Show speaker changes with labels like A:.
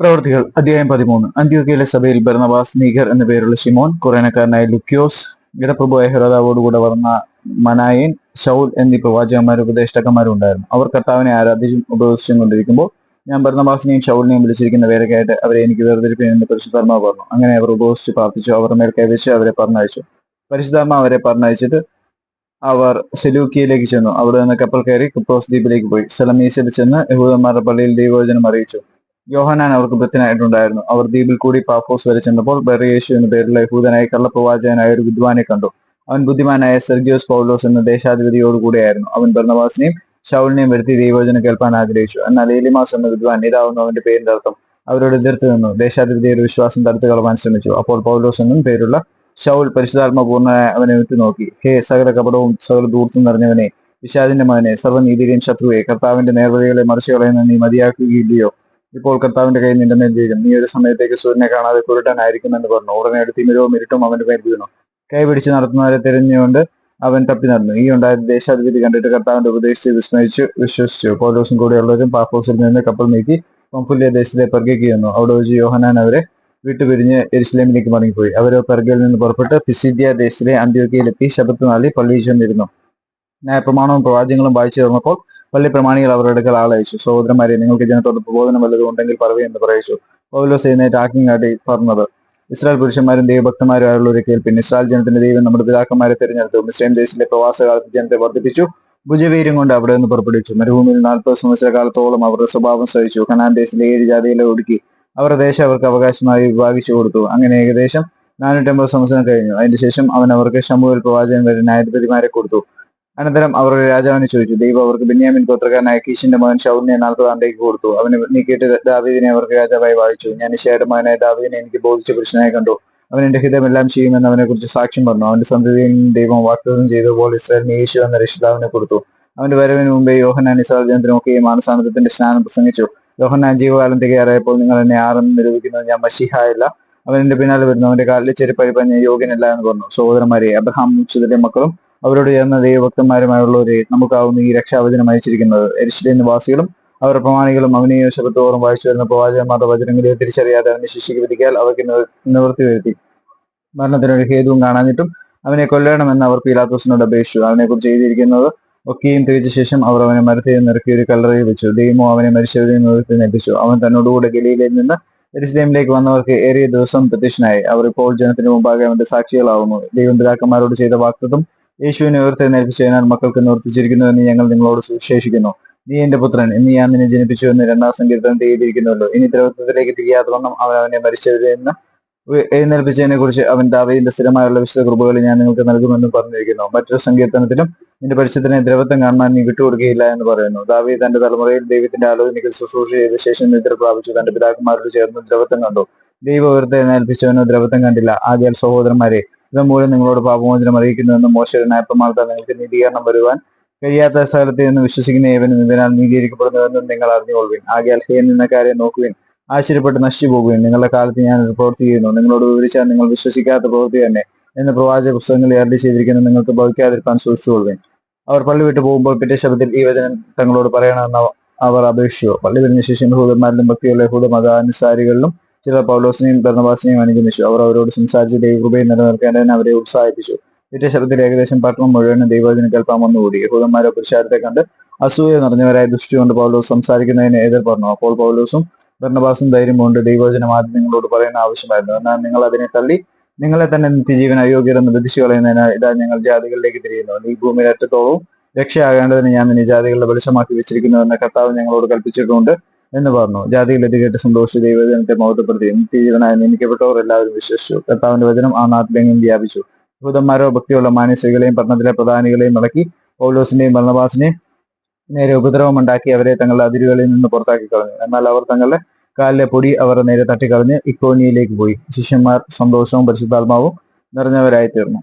A: പ്രവൃത്തികൾ അധ്യായം പതിമൂന്ന്. അന്ത്യോക്കയിലെ സഭയിൽ ബർണബാസ് നീഗർ എന്ന പേരുള്ള ഷിമോൻ കുറേനക്കാരനായ ലുക്യോസ് ഇടപ്രഭുവായ ഹെറോദാവോടുകൂടെ വന്ന മനായൻ ഷൗൽ എന്നീ പ്രവാചകന്മാരും ഉപദേഷ്ടാക്കന്മാരും ഉണ്ടായിരുന്നു അവർ കർത്താവിനെ ആരാധിച്ചും ഉപദേശിച്ചും കൊണ്ടിരിക്കുമ്പോൾ ഞാൻ ഭരണവാസിനെയും ഷൗലിനെയും വിളിച്ചിരിക്കുന്ന വേലക്കായിട്ട് അവരെ എനിക്ക് വേർതിരിപ്പിനെന്ന് പരിശുദ്ധാത്മാവ് പറഞ്ഞു. അങ്ങനെ അവർ ഉപദേശിച്ച് പ്രാർത്ഥിച്ചു. അവർ മേൽ കൈവച്ച് അവരെ പറഞ്ഞയച്ചു. പരിശുദ്ധാത്മാവ് അവരെ പറഞ്ഞയച്ചിട്ട് അവർ സെലൂക്കിയയിലേക്ക് ചെന്നു. അവിടെ നിന്ന് കപ്പൽ കയറി കുപ്രോസ് ദ്വീപിലേക്ക് പോയി. സലമീസിൽ ചെന്ന് യഹൂദന്മാരുടെ പള്ളിയിൽ ദൈവോചനം അറിയിച്ചു. യോഹനാൻ അവർക്ക് ഭൃത്യനായിട്ടുണ്ടായിരുന്നു അവർ ദ്വീപിൽ കൂടി പാഫോസ് വരെ ചെന്നപ്പോൾ ബെറിയേഷു എന്ന പേരുള്ള യഹൂദനായ കള്ളപ്രവാചകനായ ഒരു വിദ്വാനെ കണ്ടു. അവൻ ബുദ്ധിമാനായ സെർഗിയോസ് പൗലോസ് എന്ന ദേശാധിപതിയോടുകൂടിയായിരുന്നു അവൻ ഭരണവാസിനെയും ഷൗലിനെയും വരുത്തി ദൈവോചനം കേൾപ്പാൻ ആഗ്രഹിച്ചു. എന്നാൽ ഏലിമാസ് എന്ന വിദ്വാൻ ഇതാവുന്നു അവന്റെ പേരിന്റെ അർത്ഥം അവരോട് എതിർത്ത് നിന്നു. ദേശാധിപതിയുടെ വിശ്വാസം തടുത്തു കളവാൻ ശ്രമിച്ചു. അപ്പോൾ പൗലോസ് എന്നും പേരുള്ള ഷൗൽ പരിശുദ്ധാത്മപൂർണനായ അവനെ ഉറ്റുനോക്കി. ഹേ സകല കപടവും സകല ദൂർത്തും നിറഞ്ഞവനെ വിഷാദിന്റെ മകനെ സർവനീതിയിലെയും ശത്രുവെ കർത്താവിന്റെ നേർവഴികളെ മറിച്ചു കളയുന്ന നീ മതിയാക്കുകയില്ലയോ? ഇപ്പോൾ കർത്താവിന്റെ കയ്യിൽ നിന്റെ മേൽ നീ ഒരു സമയത്തേക്ക് സൂര്യനെ കാണാതെ കുരുട്ടനായിരിക്കുമെന്ന് പറഞ്ഞു. ഉടനെ തിമിരവും ഇരുട്ടും അവന്റെ മേൽ വീണു. കൈ പിടിച്ച് നടത്തുന്നവരെ തിരഞ്ഞുകൊണ്ട് അവൻ തപ്പി നടന്നു. ഈ ഉണ്ടായ ദേശാധിപതി കണ്ടിട്ട് കർത്താവിന്റെ ഉപദേശിച്ച് വിസ്മയിച്ചു വിശ്വസിച്ചു. പൗലോസും കൂടെയുള്ളവരും പാഫോസിൽ നിന്ന് കപ്പൽ നീക്കി പംഫുല്യ ദേശത്തിലെ പെർഗയ്ക്ക് ചെന്നു. അവിടെ വെച്ച് യോഹനാൻ അവരെ വിട്ടുപിരിഞ്ഞ് എരുസലേമിലേക്ക് മടങ്ങിപ്പോയി. അവരോ പെർഗയിൽ നിന്ന് പുറപ്പെട്ട് പിസിദ്യ ദേശത്തിലെ അന്ത്യോക്കയിലെത്തി ശബത്ത് നാളിൽ പള്ളിയിൽ ചെന്നിരുന്നു. ന്യായപ്രമാണവും പ്രവാചകങ്ങളും വായിച്ചു തീർന്നപ്പോൾ പള്ളി പ്രമാണികൾ അവരുടെ അടുക്കൽ ആളയച്ചു സഹോദരന്മാരെ നിങ്ങൾക്ക് ജനത്തോട് പ്രബോധനം വല്ലതും ഉണ്ടെങ്കിൽ എന്ന് പറയിച്ചു. പൗലോസ് എഴുന്നേറ്റ് ആക്കിങ് കാട്ടി പറഞ്ഞത് ഇസ്രായേൽ പുരുഷന്മാരും ദൈവഭക്തന്മാരും ഒരു കേൾപ്പിൻ. ഇസ്രായേൽ ജനത്തിന്റെ ദൈവം നമ്മുടെ പിതാക്കന്മാരെ തിരഞ്ഞെടുത്തു. മുസ്ലിം ദേശത്തിലെ പ്രവാസകാലത്ത് ജനത്തെ വർദ്ധിപ്പിച്ചു. ഭുജവീര്യം കൊണ്ട് അവിടെ നിന്ന് പുറപ്പെടുവിച്ചു. മരുഭൂമിയിൽ നാൽപ്പത് സംവത്സര കാലത്തോളം അവരുടെ സ്വഭാവം സഹിച്ചു. കനാൻ ദേശത്തിലെ ഏഴ് ജാതികളെ ഒടുക്കി അവരുടെ ദേശം അവർക്ക് അവകാശമായി വിഭാഗിച്ചു കൊടുത്തു. അങ്ങനെ ഏകദേശം നാനൂറ്റമ്പത് സംവത്സരം കഴിഞ്ഞു. അതിന്റെ ശേഷം അവൻ അവർക്ക് ശമ്പുവിൽ പ്രവാചകൻ വരെ ന്യായാധിപതിമാരെ കൊടുത്തു. അനന്തരം അവരുടെ രാജാവിനെ ചോദിച്ചു ദൈവം അവർക്ക് ബെന്യാമിൻ ഗോത്രക്കാരനായ കീശിന്റെ മകൻ ഷൗലിനെ നാൽപ്പത് ആണ്ടേക്ക് കൊടുത്തു. അവന് നീക്കിയിട്ട് ദാവീദിനെ അവർക്ക് രാജാവായി വായിച്ചു ഞാൻ ഇഷയുടെ മകനായ ദാവീദിനെ എനിക്ക് ബോധിച്ച പുരുഷനായി കണ്ടു. അവൻ എന്റെ ഹിതമെല്ലാം ചെയ്യുമെന്ന് അവനെ കുറിച്ച് സാക്ഷ്യം പറഞ്ഞു. അവന്റെ സന്തതിയിൽ ദൈവം ദൈവം വാഗ്ദത്തം പോലെ ഇസ്രായേലിന് യേശു എന്ന രക്ഷിതാവിനെ കൊടുത്തു. അവന്റെ വരവിന് മുമ്പേ യോഹനാൻ ഇസ്രായേൽ ഈ മാനസാനന്ദത്തിന്റെ സ്നാനം പ്രസംഗിച്ചു. യോഹനാൻ ജീവകാലം തികയാറായപ്പോൾ നിങ്ങൾ എന്നെ ആരെന്ന് നിരൂപിക്കുന്നത് ഞാൻ മഷിഹായല്ല. അവൻ എന്റെ പിന്നാലെ വരുന്നു. അവന്റെ കാലിൽ ചെരുപ്പഴിപ്പാൻ ഞാൻ യോഗ്യനല്ല എന്ന് പറഞ്ഞു. സഹോദരന്മാരെ അബ്രഹാം മുച്ചിന്റെ മക്കളും അവരോട് ചേർന്ന ദൈവഭക്തന്മാരുമായുള്ളവരെ നമുക്കാവുന്ന ഈ രക്ഷാവചനം അയച്ചിരിക്കുന്നത്. എരിശിലെ നിവാസികളും അവരുടെ പ്രമാണികളും അവനെയോ ശബ്ദത്തോറും വായിച്ചു വരുന്ന പ്രവാചകന്മാരുടെ വചനങ്ങളെയോ തിരിച്ചറിയാതെ അവനെ ശിക്ഷിക്ക് വിധിക്കാൽ അവർക്ക് നിവ- നിവൃത്തി വരുത്തി. മരണത്തിനൊരു ഹേതുവും കാണാഞ്ഞിട്ടും അവനെ കൊല്ലണമെന്ന് അവർ പീലാത്തോസിനോട് അപേക്ഷിച്ചു. അവനെക്കുറിച്ച് എഴുതിയിരിക്കുന്നത് ഒക്കെയും തിരിച്ച ശേഷം അവർ അവനെ മരത്തിൽ നിറക്കി ഒരു കല്ലറയിൽ വെച്ചു. ദൈവമോ അവനെ മരിച്ചവരിൽ നിർത്തി നേപ്പിച്ചു അവൻ തന്നോടുകൂടെ ഗലീലയിൽ നിന്ന് എരുസലേമിലേക്ക് വന്നവർക്ക് ഏറിയ ദിവസം പ്രത്യക്ഷനായി. അവർ ഇപ്പോൾ ജനത്തിന് മുമ്പാകെ അവന്റെ സാക്ഷികളാവുന്നു. ദൈവം പിതാക്കന്മാരോട് ചെയ്ത വാക്തത്വം യേശുവിനെ ഉയർത്തെ നേൽപ്പിച്ചതിനാൽ മക്കൾക്ക് നിവർത്തിച്ചിരിക്കുന്നു എന്ന് ഞങ്ങൾ നിങ്ങളോട് സുവിശേഷിക്കുന്നു. നീ എന്റെ പുത്രൻ. ഇന്ന് ഞാൻ നിന്നെ ജനിപ്പിച്ചു എന്ന് രണ്ടാം സങ്കീർത്തനം ചെയ്തിരിക്കുന്നുവല്ലോ ഇനി ദ്രവത്വത്തിലേക്ക് തിരിയാതെ വണ്ണം അവൻ അവനെ മരിച്ചവരിൽ ഉയ- എഴുന്നേൽപ്പിച്ചതിനെ കുറിച്ച് അവൻ ദാവീദിന്റെ സ്ഥിരമായുള്ള വിശുദ്ധ കൃപകൾ ഞാൻ നിങ്ങൾക്ക് നൽകുമെന്ന് പറഞ്ഞിരിക്കുന്നു. മറ്റൊരു സങ്കീർത്തനത്തിലും നിന്റെ പരിശുദ്ധനെ ദ്രവത്വം കാണാൻ നീ വിട്ടുകൊടുക്കുകയില്ല എന്ന് പറയുന്നു. ദാവീദ് തന്റെ തലമുറയിൽ ദൈവത്തിന്റെ ആലോചനയ്ക്ക് ശുശ്രൂഷ ചെയ്ത ശേഷം നിദ്ര പ്രാപിച്ചു. തന്റെ പിതാക്കന്മാരോട് ചേർന്ന് ദ്രവത്വം കണ്ടു. ദൈവ വെറുതെ ഉയർത്തെഴുന്നേൽപ്പിച്ചവനോ ദ്രവത്വം കണ്ടില്ല. ആദ്യാൽ സഹോദരന്മാരെ ഇത് മൂലം നിങ്ങളോട് പാപമോചനം അറിയിക്കുന്നുവെന്ന് മോശയുടെ പ്രമാണത്താൽ നിങ്ങൾക്ക് നീതീകരണം വരുവാൻ കഴിയാത്ത സ്ഥലത്ത് നിന്ന് വിശ്വസിക്കുന്ന ഏവനും ഇതിനാൽ നീതീകരിക്കപ്പെടുന്നുവെന്നും നിങ്ങൾ അറിഞ്ഞുകൊള്ളുവിൻ. ആകയാൽ ഹേ കാര്യം നോക്കുവിൻ. ആശ്ചര്യപ്പെട്ട് നശിച്ചു പോകുകയും നിങ്ങളുടെ കാലത്ത് ഞാൻ ഒരു പ്രവൃത്തി ചെയ്യുന്നു. നിങ്ങളോട് വിവരിച്ചാൽ നിങ്ങൾ വിശ്വസിക്കാത്ത പ്രവൃത്തി തന്നെ. എന്ന് പ്രവാചക പുസ്തകങ്ങളിൽ അരളി ചെയ്തിരിക്കുന്ന. നിങ്ങൾക്ക് ഭവിക്കാതിരിക്കാൻ സൂക്ഷിച്ചുകൊള്ളുകയും അവർ പള്ളി വിട്ടു പോകുമ്പോൾ പിറ്റേ ശബ്ദത്തിൽ ഈ വചനം തങ്ങളോട് പറയണമെന്ന് അവ- അവർ അപേക്ഷിച്ചു. പള്ളി പിരിഞ്ഞ ശേഷം ഹൂതന്മാരിലും ഭക്തിയുള്ള ഹൂത മതാനുസാരികളിലും ചിലർ പൗലോസിനെയും ഭരണവാസിനെയും അനുഗമിച്ചു. അവർ അവരോട് സംസാരിച്ച് ദൈവകൃപയെ നിലനിർത്തേണ്ടതിന് അവരെ ഉത്സാഹിപ്പിച്ചു. പിറ്റേ ശബ്ദത്തിൽ ഏകദേശം പട്ടണം മുഴുവനും ദൈവവചന കേൾപ്പാൻ വന്നുകൂടി. ഹൂതന്മാരെ പുരുഷാരത്തെ കണ്ട് അസൂയ നിറഞ്ഞവരായ ദൃഷ്ടി കൊണ്ട് പൗലോസ് സംസാരിക്കുന്നതിന് എതിർ പറഞ്ഞു അപ്പോൾ പൗലോസും ബർണബാസും ധൈര്യം കൊണ്ട് ദൈവവചനം ആദ്യം പറയുന്ന ആവശ്യമായിരുന്നു. എന്നാൽ നിങ്ങൾ അതിനെ തള്ളി നിങ്ങളെ തന്നെ നിത്യജീവൻ അയോഗ്യരെന്ന് വിധിച്ചു കളയുന്നതിനാൽ ഇതാ ഞങ്ങൾ ജാതികളിലേക്ക് തിരിയുന്നു. ഈ ഭൂമിയിൽ അറ്റത്തോളവും രക്ഷയാകേണ്ടതിന് ഞാൻ നിന്നെ ജാതികളുടെ വെളിച്ചമാക്കി വെച്ചിരിക്കുന്നു എന്ന കർത്താവ് ഞങ്ങളോട് കൽപ്പിച്ചിട്ടുണ്ട് എന്ന് പറഞ്ഞു. ജാതിയിൽ ഇത് കേട്ട് സന്തോഷിച്ച് ദൈവജനത്തെ മോഹത്തപ്പെടുത്തി നിത്യജീവനായി നിയമിക്കപ്പെട്ടവർ എല്ലാവരും വിശ്വസിച്ചു. കർത്താവിന്റെ വചനം ആ നാട്ടിലെങ്ങും വ്യാപിച്ചു. ഭൂതന്മാരോ ഭക്തിയുള്ള മാനസികളെയും പട്ടണത്തിലെ പ്രധാനികളെയും ഇളക്കി പൗലോസിന്റെയും ഭരണവാസിനെയും നേരെ ഉപദ്രവം ഉണ്ടാക്കി അവരെ തങ്ങളുടെ അതിരുകളിൽ നിന്ന് പുറത്താക്കി കളഞ്ഞു എന്നാൽ അവർ തങ്ങളുടെ കാലിലെ പൊടി അവരുടെ നേരെ തട്ടിക്കളഞ്ഞ് ഇക്കോണിയയിലേക്ക് പോയി. ശിഷ്യന്മാർ സന്തോഷവും പരിശുദ്ധാത്മാവും നിറഞ്ഞവരായി തീർന്നു